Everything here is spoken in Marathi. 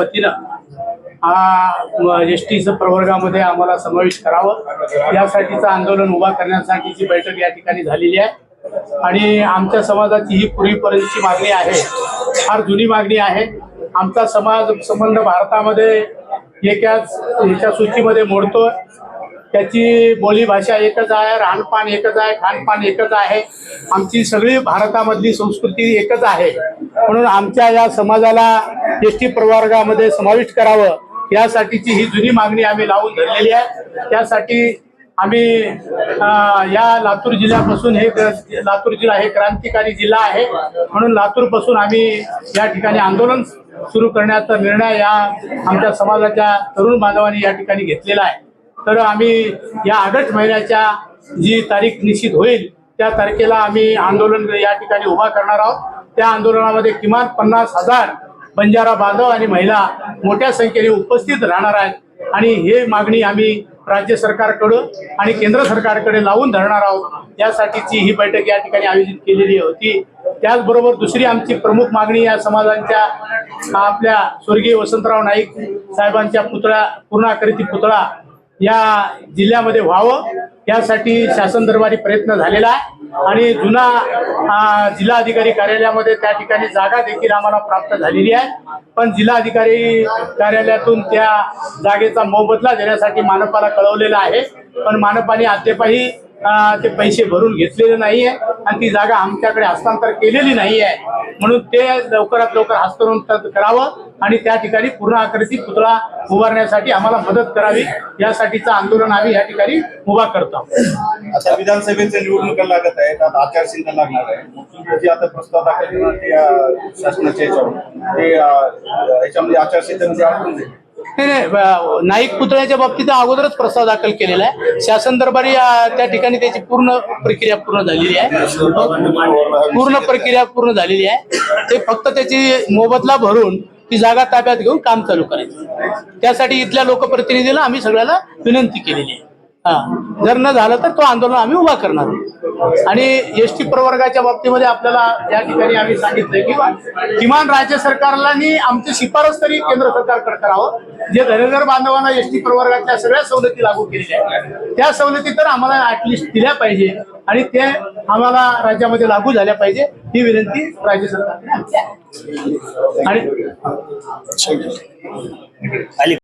वतीनं हा एस टीचं प्रवर्गामध्ये आम्हाला समावेश करावं. यासाठीचं आंदोलन उभा करण्यासाठीची बैठक या ठिकाणी झालेली आहे. आणि आमच्या समाजाची ही पूर्वीपर्यंतची मागणी आहे. फार जुनी मागणी आहे. आमचा समाज संबंध भारतामध्ये एकाच ह्याच्या सूचीमध्ये मोडतोय. त्याची बोलीभाषा एकच आहे राहणपान एकच आहे खानपान एकच आहे. आमची सगळी भारतामधली संस्कृती एकच आहे. म्हणून आमच्या या समाजाला एस टी प्रवर्गामध्ये समाविष्ट करावं यासाठीची ही जुनी मागणी आम्ही लावून धरलेली आहे. त्यासाठी आम्ही या लातूर जिल्ह्यापासून हे लातूर जिल्हा हे क्रांतिकारी जिल्हा आहे. म्हणून लातूरपासून आम्ही या ठिकाणी आंदोलन सुरू करण्याचा निर्णय या आमच्या समाजाच्या तरुण बांधवांनी या ठिकाणी घेतलेला आहे. तर आम्ही या ऑगस्ट महिन्याच्या जी तारीख निश्चित होईल त्या तारखेला आम्ही आंदोलन या ठिकाणी उभा करणार आहोत. त्या आंदोलनामध्ये किमान पन्नास हजार बंजारा बांधव आणि महिला मोठ्या संख्येने उपस्थित राहणार आहेत आणि हे मागणी आम्ही राज्य सरकारकडं आणि केंद्र सरकारकडे लावून धरणार आहोत. यासाठीची ही बैठक या ठिकाणी आयोजित केलेली होती. त्याचबरोबर दुसरी आमची प्रमुख मागणी या समाजांच्या आपल्या स्वर्गीय वसंतराव नाईक साहेबांच्या पुतळा पूर्णाकृती पुतळा या जिल्ह्यामध्ये व्हावं. यासाठी शासन दरबारी प्रयत्न झालेला आहे. आणि जुना जिल्हाधिकारी कार्यालयामध्ये त्या ठिकाणी जागा देखील आम्हाला प्राप्त झालेली आहे. पण जिल्हाधिकारी कार्यालयातून त्या जागेचा मोबदला देण्यासाठी मानपाला कळवलेला आहे. पण मानपाने अद्यापही ते पैसे भरून घेतलेले नाहीये आणि ती जागा आमच्याकडे हस्तांतर केलेली नाही आहे म्हणून ते लवकरात लवकर हस्तांतर करावं आणि त्या ठिकाणी पूर्ण आकृती पुतळा उभारण्यासाठी आम्हाला मदत करावी. यासाठीचं आंदोलन आम्ही या ठिकाणी उभा करतो. आता विधानसभेच्या निवडणुका लागत आहेत आता आचारसंहिता लागणार आहे. मग आता प्रस्ताव दाखल करणार ते शासनाच्या याच्यावर. ते याच्यामध्ये आचारसंहितेमध्ये अडकून जाईल नाही नाही नाईक पुतळ्याच्या बाबतीत अगोदरच प्रस्ताव दाखल केलेला आहे. शासन दरबारी त्या ठिकाणी त्याची पूर्ण प्रक्रिया पूर्ण झालेली आहे. पूर्ण प्रक्रिया पूर्ण झालेली आहे. ते फक्त त्याची मोबदला भरून ती जागा ताब्यात घेऊन काम चालू करायचं. त्यासाठी इथल्या लोकप्रतिनिधीला आम्ही सगळ्याला विनंती केलेली आहे. जर न झालं तर तो आंदोलन आम्ही उभा करणार. आणि एस टी प्रवर्गाच्या बाबतीमध्ये आपल्याला या ठिकाणी आम्ही सांगितलंय की किमान राज्य सरकारला आमची शिफारस तरी केंद्र सरकारकडे करावं. जे धनगर बांधवांना एस टी प्रवर्गाच्या सगळ्या सवलती लागू केलेल्या आहेत. त्या सवलती तर आम्हाला ऍटलिस्ट दिल्या पाहिजे आणि ते आम्हाला राज्यामध्ये लागू झाल्या पाहिजे ही विनंती राज्य सरकारने आणि